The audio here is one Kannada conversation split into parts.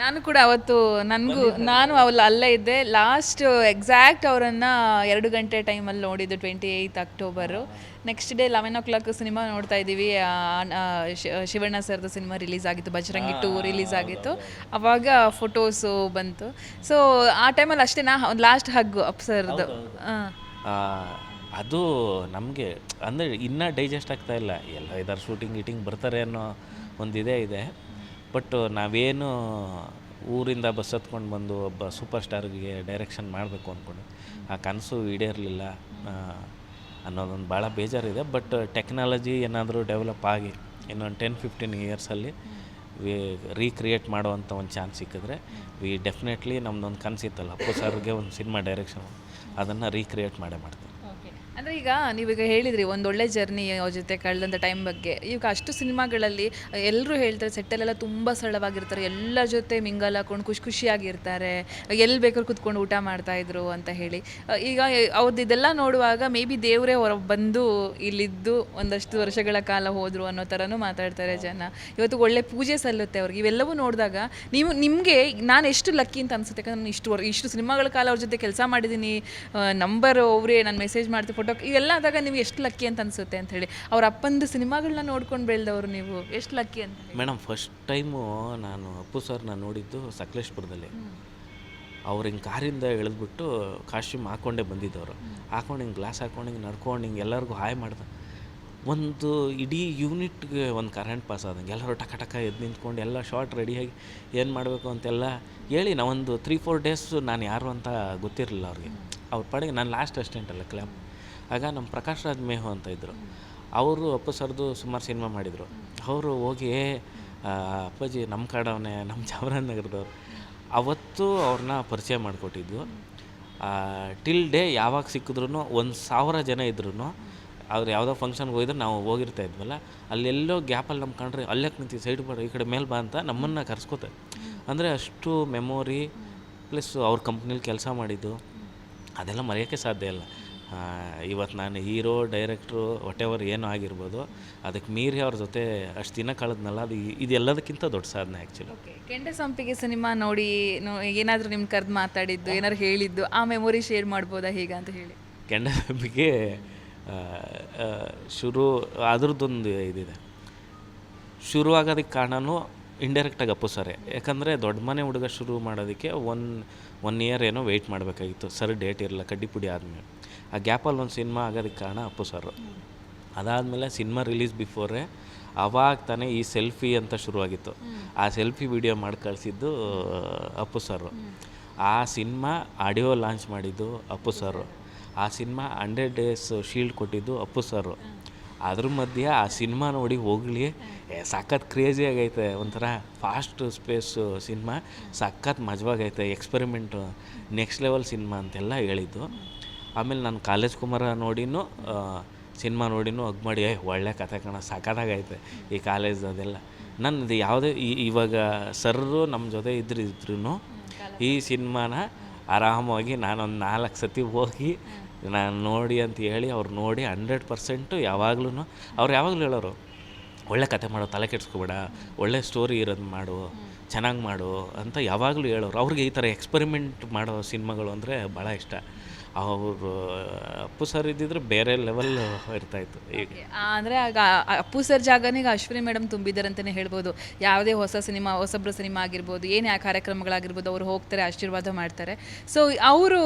ನಾನು ಕೂಡ ಅವತ್ತು ನನಗೂ ನಾನು ಅವಳು ಅಲ್ಲೇ ಇದ್ದೆ. ಲಾಸ್ಟ್ ಎಕ್ಸಾಕ್ಟ್ ಅವರನ್ನು ಎರಡು ಗಂಟೆ ಟೈಮಲ್ಲಿ ನೋಡಿದ್ದು twenty eight October next day eleven o'clock cinema ನೋಡ್ತಾ ಇದ್ದೀವಿ ಶಿವಣ್ಣ ಸರ್ದು ಸಿನಿಮಾ ರಿಲೀಸ್ ಆಗಿತ್ತು. ಬಜರಂಗಿ ಟೂ ರಿಲೀಸ್ ಆಗಿತ್ತು. ಅವಾಗ ಫೋಟೋಸು ಬಂತು. ಸೊ ಆ ಟೈಮಲ್ಲಿ ಅಷ್ಟೇ ನಾ ಒಂದು ಲಾಸ್ಟ್ ಹಗ್ಗು ಅಪ್ಸರ್ದು ಅದು ನಮಗೆ ಅಂದರೆ ಇನ್ನೂ ಡೈಜೆಸ್ಟ್ ಆಗ್ತಾ ಇಲ್ಲ. ಎಲ್ಲ ಇದಾರೆ ಶೂಟಿಂಗ್ ಗೀಟಿಂಗ್ ಬರ್ತಾರೆ ಅನ್ನೋ ಒಂದು ಇದೇ ಇದೆ. ಬಟ್ ನಾವೇನು ಊರಿಂದ ಬಸ್ ಹತ್ಕೊಂಡು ಬಂದು ಒಬ್ಬ ಸೂಪರ್ ಸ್ಟಾರ್ಗೆ ಡೈರೆಕ್ಷನ್ ಮಾಡಬೇಕು ಅಂದ್ಕೊಂಡು ಆ ಕನಸು ಈಡೇರಲಿಲ್ಲ ಅನ್ನೋದೊಂದು ಭಾಳ ಬೇಜಾರಿದೆ. ಬಟ್ ಟೆಕ್ನಾಲಜಿ ಏನಾದರೂ ಡೆವಲಪ್ ಆಗಿ ಇನ್ನೊಂದು ಟೆನ್ ಫಿಫ್ಟೀನ್ ಇಯರ್ಸಲ್ಲಿ ವಿ ರೀಕ್ರಿಯೇಟ್ ಮಾಡುವಂಥ ಒಂದು ಚಾನ್ಸ್ ಸಿಕ್ಕಿದ್ರೆ ವಿ ಡೆಫಿನೆಟ್ಲಿ ನಮ್ದೊಂದು ಕನಸಿತ್ತಲ್ಲ. ಅಪ್ಪು ಸರ್ಗೆ ಒಂದು ಸಿನಿಮಾ ಡೈರೆಕ್ಷನ್ ಅದನ್ನು ರೀಕ್ರಿಯೇಟ್ ಮಾಡೇ ಮಾಡ್ತೀವಿ. ಓಕೆ ಅಂದರೆ ಈಗ ನೀವೀಗ ಹೇಳಿದ್ರಿ ಒಂದು ಒಳ್ಳೆ ಜರ್ನಿ ಅವ್ರ ಜೊತೆ ಕಳೆದಂಥ ಟೈಮ್ ಬಗ್ಗೆ. ಈಗ ಅಷ್ಟು ಸಿನಿಮಾಗಳಲ್ಲಿ ಎಲ್ಲರೂ ಹೇಳ್ತಾರೆ ಸೆಟ್ಟಲ್ಲೆಲ್ಲ ತುಂಬ ಸರಳವಾಗಿರ್ತಾರೆ. ಎಲ್ಲರ ಜೊತೆ ಮಿಂಗಲ್ ಹಾಕೊಂಡು ಖುಷಿ ಖುಷಿಯಾಗಿರ್ತಾರೆ. ಎಲ್ಲಿ ಬೇಕಾದ್ರೂ ಕುತ್ಕೊಂಡು ಊಟ ಮಾಡ್ತಾ ಇದ್ರು ಅಂತ ಹೇಳಿ. ಈಗ ಅವ್ರದ್ದು ಇದೆಲ್ಲ ನೋಡುವಾಗ ಮೇ ಬಿ ದೇವರೇ ಹೊರ ಬಂದು ಇಲ್ಲಿದ್ದು ಒಂದಷ್ಟು ವರ್ಷಗಳ ಕಾಲ ಹೋದರು ಅನ್ನೋ ಥರನೂ ಮಾತಾಡ್ತಾರೆ ಜನ. ಇವತ್ತು ಒಳ್ಳೆ ಪೂಜೆ ಸಲ್ಲುತ್ತೆ ಅವ್ರಿಗೆ. ಇವೆಲ್ಲವೂ ನೋಡಿದಾಗ ನೀವು, ನಿಮಗೆ ನಾನು ಎಷ್ಟು ಲಕ್ಕಿ ಅಂತ ಅನ್ಸುತ್ತೆ? ಯಾಕಂದ್ರೆ ನಾನು ಇಷ್ಟು ಇಷ್ಟು ಸಿನಿಮಾಗಳ ಕಾಲ ಅವ್ರ ಜೊತೆ ಕೆಲಸ ಮಾಡಿದ್ದೀನಿ ನಂಬರ್ ಅವರೇ ನಾನು ಮೆಸೇಜ್ ಮಾಡ್ತೀನಿ ಫೋಟೋ ಇವೆಲ್ಲ ಆದಾಗ ನೀವು ಎಷ್ಟು ಲಕ್ಕಿ ಅಂತ ಅನ್ಸುತ್ತೆ ಅಂತ ಹೇಳಿ. ಅವ್ರ ಅಪ್ಪಂದು ಸಿನಿಮಾಗಳನ್ನ ನೋಡ್ಕೊಂಡು ಬೆಳೆದವರು ನೀವು. ಎಷ್ಟು ಲಕ್ಕಿ ಅಂತ ಮೇಡಮ್ ಫಸ್ಟ್ ಟೈಮು ನಾನು ಅಪ್ಪು ಸರ್ನ ನೋಡಿದ್ದು ಸಕಲೇಶ್ಪುರದಲ್ಲಿ. ಅವ್ರು ಹಿಂಗೆ ಕಾರಿಂದ ಇಳಿದ್ಬಿಟ್ಟು ಕಾಸ್ಟ್ಯೂಮ್ ಹಾಕ್ಕೊಂಡೇ ಬಂದಿದ್ದವರು. ಹಾಕೊಂಡು ಹಿಂಗೆ ಗ್ಲಾಸ್ ಹಾಕೊಂಡು ಹಿಂಗೆ ನಡ್ಕೊಂಡು ಹಿಂಗೆ ಎಲ್ಲರಿಗೂ ಹಾಯ್ ಮಾಡ್ದೆ. ಒಂದು ಇಡೀ ಯೂನಿಟ್ಗೆ ಒಂದು ಕರೆಂಟ್ ಪಾಸ್ ಆದಂಗೆ. ಎಲ್ಲರೂ ಟಕ ಟಕ ಎದ್ದು ನಿಂತ್ಕೊಂಡು ಎಲ್ಲ ಶಾರ್ಟ್ ರೆಡಿಯಾಗಿ ಏನು ಮಾಡಬೇಕು ಅಂತೆಲ್ಲ ಹೇಳಿ ನಾವೊಂದು ತ್ರೀ ಫೋರ್ ಡೇಸ್ ನಾನು ಯಾರು ಅಂತ ಗೊತ್ತಿರಲಿಲ್ಲ ಅವ್ರಿಗೆ. ಅವ್ರ ಪಾಡಿಗೆ ನಾನು ಲಾಸ್ಟ್ ಅಸ್ಟೆಂಟ್ ಅಲ್ಲ ಕ್ಲಾಮ್ ಆಗ ನಮ್ಮ ಪ್ರಕಾಶ್ ರಾಜ್ ಮೇಹು ಅಂತ ಇದ್ದರು ಅವರು ಅಪ್ಪು ಸರ್ದು ಸುಮಾರು ಸಿನಿಮಾ ಮಾಡಿದರು. ಅವರು ಹೋಗಿ ಅಪ್ಪಾಜಿ ನಮ್ಮ ಕಾಡವನೇ ನಮ್ಮ ಚಾಮರಾಜನಗರದವ್ರು ಅವತ್ತು ಅವ್ರನ್ನ ಪರಿಚಯ ಮಾಡಿಕೊಟ್ಟಿದ್ದು. ಟಿಲ್ ಡೇ ಯಾವಾಗ ಸಿಕ್ಕಿದ್ರು ಒಂದು ಸಾವಿರ ಜನ ಇದ್ರೂ ಅವ್ರು ಯಾವುದೋ ಫಂಕ್ಷನ್ಗೆ ಹೋಗಿದ್ರೆ ನಾವು ಹೋಗಿರ್ತಾ ಇದ್ವಲ್ಲ, ಅಲ್ಲೆಲ್ಲೋ ಗ್ಯಾಪಲ್ಲಿ ನಮ್ಮ ಕಂಡ್ರೆ, ಅಲ್ಲೇ ನಿಂತು ಸೈಡ್ ಬರ ಈ ಕಡೆ ಮೇಲೆ ಬಾ ಅಂತ ನಮ್ಮನ್ನು ಕರ್ಸ್ಕೋತಾರೆ. ಅಂದರೆ ಅಷ್ಟು ಮೆಮೊರಿ ಪ್ಲಸ್ ಅವ್ರ ಕಂಪ್ನಿಲಿ ಕೆಲಸ ಮಾಡಿದ್ದು, ಅದೆಲ್ಲ ಮರೆಯೋಕ್ಕೆ ಸಾಧ್ಯ ಇಲ್ಲ. ಇವತ್ತು ನಾನು ಹೀರೋ ಡೈರೆಕ್ಟ್ರು ಎವರ್ ಏನೋ ಆಗಿರ್ಬೋದು ಅದಕ್ಕೆ ಮೀರಿ ಅವ್ರ ಜೊತೆ ಅಷ್ಟು ದಿನ ಕಳೆದ್ನಲ್ಲ ಅದು ಇದೆಲ್ಲದಕ್ಕಿಂತ ದೊಡ್ಡ ಸಾಧನೆ ಆ್ಯಕ್ಚುಲಿ ಕೆಂಡ ಸಂಪಿಗೆ ಸಿನಿಮಾ ನೋಡಿ ಏನಾದರೂ ನಿಮ್ಮ ಕರೆದು ಮಾತಾಡಿದ್ದು ಏನಾದ್ರು ಹೇಳಿದ್ದು ಆ ಮೆಮೊರಿ ಶೇರ್ ಮಾಡ್ಬೋದಾ ಹೀಗೆ ಅಂತ ಹೇಳಿ. ಕೆಂಡ ಸಂಪಿಗೆ ಶುರು ಅದ್ರದ್ದೊಂದು ಇದಿದೆ. ಶುರು ಆಗೋದಕ್ಕೆ ಕಾರಣನೂ ಇಂಡೈರೆಕ್ಟಾಗಿ ಅಪ್ಪು ಸರೇ ಯಾಕಂದರೆ ದೊಡ್ಡ ಮನೆ ಹುಡುಗ ಶುರು ಮಾಡೋದಕ್ಕೆ ಒನ್ ಒನ್ ಇಯರ್ ಏನೋ ವೆಯ್ಟ್ ಮಾಡಬೇಕಾಗಿತ್ತು ಸರ್ ಡೇಟ್ ಇರಲ್ಲ ಕಡ್ಡಿಪುಡಿ ಆದಮೇಲೆ. ಆ ಗ್ಯಾಪಲ್ಲಿ ಒಂದು ಸಿನಿಮಾ ಆಗೋದಕ್ಕೆ ಕಾರಣ ಅಪ್ಪು ಸರ್ ಅದಾದಮೇಲೆ ಸಿನಿಮಾ ರಿಲೀಸ್ ಬಿಫೋರೇ ಅವಾಗ ತಾನೇ ಈ ಸೆಲ್ಫಿ ಅಂತ ಶುರುವಾಗಿತ್ತು. ಆ ಸೆಲ್ಫಿ ವಿಡಿಯೋ ಮಾಡಿ ಕಳಿಸಿದ್ದು ಅಪ್ಪು ಸರ್ ಆ ಸಿನಿಮಾ ಆಡಿಯೋ ಲಾಂಚ್ ಮಾಡಿದ್ದು ಅಪ್ಪು ಸರ್ ಆ ಸಿನಿಮಾ ಹಂಡ್ರೆಡ್ ಡೇಸ್ ಶೀಲ್ಡ್ ಕೊಟ್ಟಿದ್ದು ಅಪ್ಪು ಸರ್ ಅದ್ರ ಮಧ್ಯೆ ಆ ಸಿನಿಮಾ ನೋಡಿ ಹೋಗ್ಲಿ ಸಖತ್ ಕ್ರೇಜಿ ಆಗೈತೆ, ಒಂಥರ ಫಾಸ್ಟ್ ಸ್ಪೇಸು ಸಿನಿಮಾ, ಸಖತ್ ಮಜವಾಗೈತೆ ಎಕ್ಸ್ಪೆರಿಮೆಂಟು ನೆಕ್ಸ್ಟ್ ಲೆವೆಲ್ ಸಿನಿಮಾ ಅಂತೆಲ್ಲ ಹೇಳಿದ್ದು. ಆಮೇಲೆ ನಾನು ಕಾಲೇಜ್ ಕುಮಾರ ನೋಡಿನೂ ಸಿನಿಮಾ ನೋಡಿನೂ ಅಗ್ ಮಾಡಿ ಒಳ್ಳೆ ಕಥೆ ಕಣ, ಸಖತ್ತಾಗೈತೆ ಈ ಕಾಲೇಜ್ ಅದೆಲ್ಲ. ನನ್ನದು ಯಾವುದೇ ಇವಾಗ ಸರ್ರು ನಮ್ಮ ಜೊತೆ ಇದ್ರೂ ಈ ಸಿನಿಮಾನ ಆರಾಮವಾಗಿ ನಾನೊಂದು ನಾಲ್ಕು ಸತಿ ಹೋಗಿ ನಾನು ನೋಡಿ ಅಂತ ಹೇಳಿ ಅವ್ರು ನೋಡಿ ಹಂಡ್ರೆಡ್ ಪರ್ಸೆಂಟು ಯಾವಾಗ್ಲೂ ಅವ್ರು ಯಾವಾಗಲೂ ಹೇಳೋರು, ಒಳ್ಳೆ ಕತೆ ಮಾಡೋ, ತಲೆ ಕೆಡ್ಸ್ಕೊಬೇಡ, ಒಳ್ಳೆ ಸ್ಟೋರಿ ಇರೋದು ಮಾಡು, ಚೆನ್ನಾಗಿ ಮಾಡು ಅಂತ ಯಾವಾಗಲೂ ಹೇಳೋರು. ಅವ್ರಿಗೆ ಈ ಥರ ಎಕ್ಸ್ಪೆರಿಮೆಂಟ್ ಮಾಡೋ ಸಿನಿಮಾಗಳು ಅಂದರೆ ಭಾಳ ಇಷ್ಟ. ಅವರು ಅಪ್ಪು ಸರ್ ಇದ್ದಿದ್ರೆ ಬೇರೆ ಲೆವೆಲ್ ಇರ್ತಾಯಿತ್ತು. ಈಗ ಅಂದರೆ ಆಗ ಅಪ್ಪು ಸರ್ ಜಾಗನೇ ಈಗ ಅಶ್ವಿನಿ ಮೇಡಮ್ ತುಂಬಿದ್ದಾರೆ ಅಂತಲೇ ಹೇಳ್ಬೋದು. ಯಾವುದೇ ಹೊಸ ಸಿನಿಮಾ ಹೊಸಬ್ರ ಸಿನಿಮಾ ಆಗಿರ್ಬೋದು ಏನೇ ಆ ಕಾರ್ಯಕ್ರಮಗಳಾಗಿರ್ಬೋದು ಅವರು ಹೋಗ್ತಾರೆ ಆಶೀರ್ವಾದ ಮಾಡ್ತಾರೆ. ಸೊ ಅವರು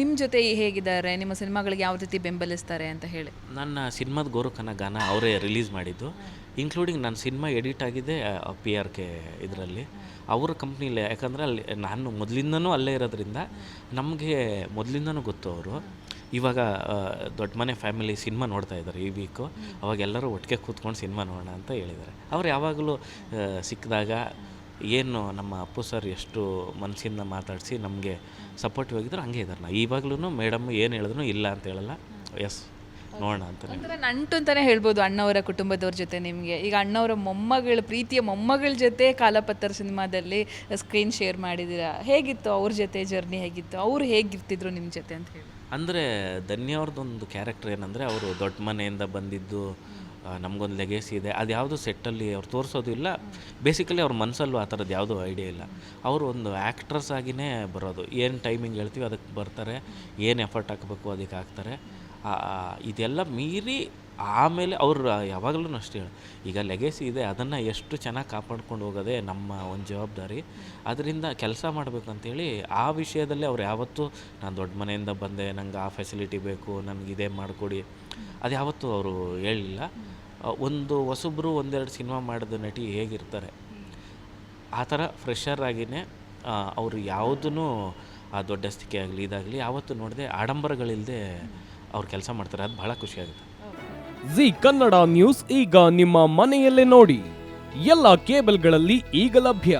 ನಿಮ್ಮ ಜೊತೆ ಹೇಗಿದ್ದಾರೆ? ನಿಮ್ಮ ಸಿನಿಮಾಗಳಿಗೆ ಯಾವ ರೀತಿ ಬೆಂಬಲಿಸ್ತಾರೆ ಅಂತ ಹೇಳಿ. ನನ್ನ ಸಿನಿಮಾದ ಗೋರುಖನ ಗಾನ ಅವರೇ ರಿಲೀಸ್ ಮಾಡಿದ್ದು. ಇನ್ಕ್ಲೂಡಿಂಗ್ ನಾನು ಸಿನಿಮಾ ಎಡಿಟ್ ಆಗಿದೆ ಪಿ ಆರ್ ಕೆ ಇದರಲ್ಲಿ. ಅವರ ಕಂಪ್ನಿಲೇ ಯಾಕಂದರೆ ಅಲ್ಲಿ ನಾನು ಮೊದಲಿಂದನೂ ಅಲ್ಲೇ ಇರೋದ್ರಿಂದ ನಮಗೆ ಮೊದಲಿಂದನೂ ಗೊತ್ತು ಅವರು. ಇವಾಗ ದೊಡ್ಡ ಮನೆ ಫ್ಯಾಮಿಲಿ ಸಿನಿಮಾ ನೋಡ್ತಾ ಇದ್ದಾರೆ ಈ ವೀಕು ಅವಾಗ ಎಲ್ಲರೂ ಒಟ್ಟಿಗೆ ಕೂತ್ಕೊಂಡು ಸಿನಿಮಾ ನೋಡೋಣ ಅಂತ ಹೇಳಿದ್ದಾರೆ. ಅವ್ರು ಯಾವಾಗಲೂ ಸಿಕ್ಕಿದಾಗ ಏನು ನಮ್ಮ ಅಪ್ಪು ಸರ್ ಎಷ್ಟು ಮನಸ್ಸಿಂದ ಮಾತಾಡಿಸಿ ನಮಗೆ ಸಪೋರ್ಟಿವ್ ಆಗಿದ್ರು ಹಂಗೆ ಇದ್ದಾರೆ. ನಾ ಇವಾಗ್ಲೂ ಮೇಡಮ್ ಏನು ಹೇಳಿದ್ರು ಇಲ್ಲ ಅಂತ ಹೇಳಲ್ಲ. ಎಸ್ ನೋಡೋಣ ಅಂತ ಒಂಥರ ನಂಟು ಅಂತಾನೆ ಹೇಳ್ಬೋದು ಅಣ್ಣವರ ಕುಟುಂಬದವ್ರ ಜೊತೆ ನಿಮಗೆ. ಈಗ ಅಣ್ಣವರ ಮೊಮ್ಮಗಳ ಪ್ರೀತಿಯ ಮೊಮ್ಮಗಳ ಜೊತೆ ಕಾಲಪತ್ರ ಸಿನಿಮಾದಲ್ಲಿ ಸ್ಕ್ರೀನ್ ಶೇರ್ ಮಾಡಿದ್ದೀರಾ? ಹೇಗಿತ್ತು ಅವ್ರ ಜೊತೆ ಜರ್ನಿ ಹೇಗಿತ್ತು? ಅವ್ರು ಹೇಗಿರ್ತಿದ್ರು ನಿಮ್ಮ ಜೊತೆ ಅಂತ ಹೇಳಿ. ಅಂದರೆ ಧನ್ಯ ಅವ್ರದ್ದೊಂದು ಕ್ಯಾರೆಕ್ಟರ್ ಏನಂದರೆ ಅವರು ದೊಡ್ಡ ಮನೆಯಿಂದ ಬಂದಿದ್ದು ನಮಗೊಂದು ಲೆಗೇಸಿ ಇದೆ. ಅದು ಯಾವುದು ಸೆಟ್ಟಲ್ಲಿ ಅವ್ರು ತೋರಿಸೋದಿಲ್ಲ ಬೇಸಿಕಲಿ ಅವ್ರ ಮನಸ್ಸಲ್ಲೂ ಆ ಥರದ್ದು ಯಾವುದೂ ಐಡಿಯಾ ಇಲ್ಲ. ಅವರು ಒಂದು ಆ್ಯಕ್ಟ್ರಸ್ ಆಗಿಯೇ ಬರೋದು. ಏನು ಟೈಮಿಂಗ್ ಹೇಳ್ತೀವಿ ಅದಕ್ಕೆ ಬರ್ತಾರೆ. ಏನು ಎಫರ್ಟ್ ಹಾಕಬೇಕು ಅದಕ್ಕೆ ಹಾಕ್ತಾರೆ. ಇದೆಲ್ಲ ಮೀರಿ ಆಮೇಲೆ ಅವರು ಯಾವಾಗಲೂ ಅಷ್ಟೇ ಹೇಳಿ. ಈಗ ಲೆಗೆಸಿ ಇದೆ, ಅದನ್ನು ಎಷ್ಟು ಚೆನ್ನಾಗಿ ಕಾಪಾಡ್ಕೊಂಡು ಹೋಗೋದೇ ನಮ್ಮ ಒಂದು ಜವಾಬ್ದಾರಿ. ಅದರಿಂದ ಕೆಲಸ ಮಾಡಬೇಕಂತೇಳಿ ಆ ವಿಷಯದಲ್ಲಿ ಅವ್ರು ಯಾವತ್ತೂ ನಾನು ದೊಡ್ಡ ಮನೆಯಿಂದ ಬಂದೆ, ನಂಗೆ ಆ ಫೆಸಿಲಿಟಿ ಬೇಕು, ನನಗೆ ಇದೇ ಮಾಡಿಕೊಡಿ ಅದು ಯಾವತ್ತೂ ಅವರು ಹೇಳಿಲ್ಲ. ಒಂದು ಹೊಸಬ್ರು ಒಂದೆರಡು ಸಿನಿಮಾ ಮಾಡಿದ ನಟಿ ಹೇಗಿರ್ತಾರೆ? ಆ ಥರ ಫ್ರೆಷರ್ ಆಗಿಯೇ ಅವರು ಯಾವುದೂ ಆ ದೊಡ್ಡಸ್ತಿಕೆ ಆಗಲಿ, ಇದಾಗಲಿ ಯಾವತ್ತೂ ನೋಡಿದೆ ಆಡಂಬರಗಳಿಲ್ಲದೆ ಅವ್ರು ಕೆಲಸ ಮಾಡ್ತಾರೆ ಅದು ಭಾಳ ಖುಷಿಯಾಗುತ್ತೆ ಜಿ ಕನ್ನಡ ನ್ಯೂಸ್ ಈಗ ನಿಮ್ಮ ಮನೆಯಲ್ಲೇ ನೋಡಿ. ಎಲ್ಲ ಕೇಬಲ್ಗಳಲ್ಲಿ ಈಗ ಲಭ್ಯ.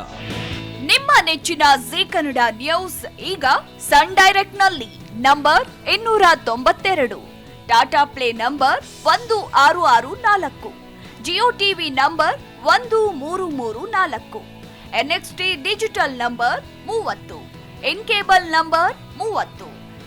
ನಿಮ್ಮ ನೆಚ್ಚಿನ ಜಿ ಕನ್ನಡ ನ್ಯೂಸ್ ಈಗ ಸನ್ ಡೈರೆಕ್ಟ್ನಲ್ಲಿ ನಂಬರ್ ಇನ್ನೂರ ತೊಂಬತ್ತೆರಡು. ಟಾಟಾ ಪ್ಲೇ ನಂಬರ್ ಒಂದು ಆರು ಆರು ನಾಲ್ಕು. ಜಿಯೋ ಟಿವಿ ನಂಬರ್ ಒಂದು ಮೂರು ಮೂರು ನಾಲ್ಕು. ಎನ್ಎಕ್ಸ್ಟಿ ಡಿಜಿಟಲ್ ನಂಬರ್ ಮೂವತ್ತು. ಇನ್ ಕೇಬಲ್ ನಂಬರ್ ಮೂವತ್ತು.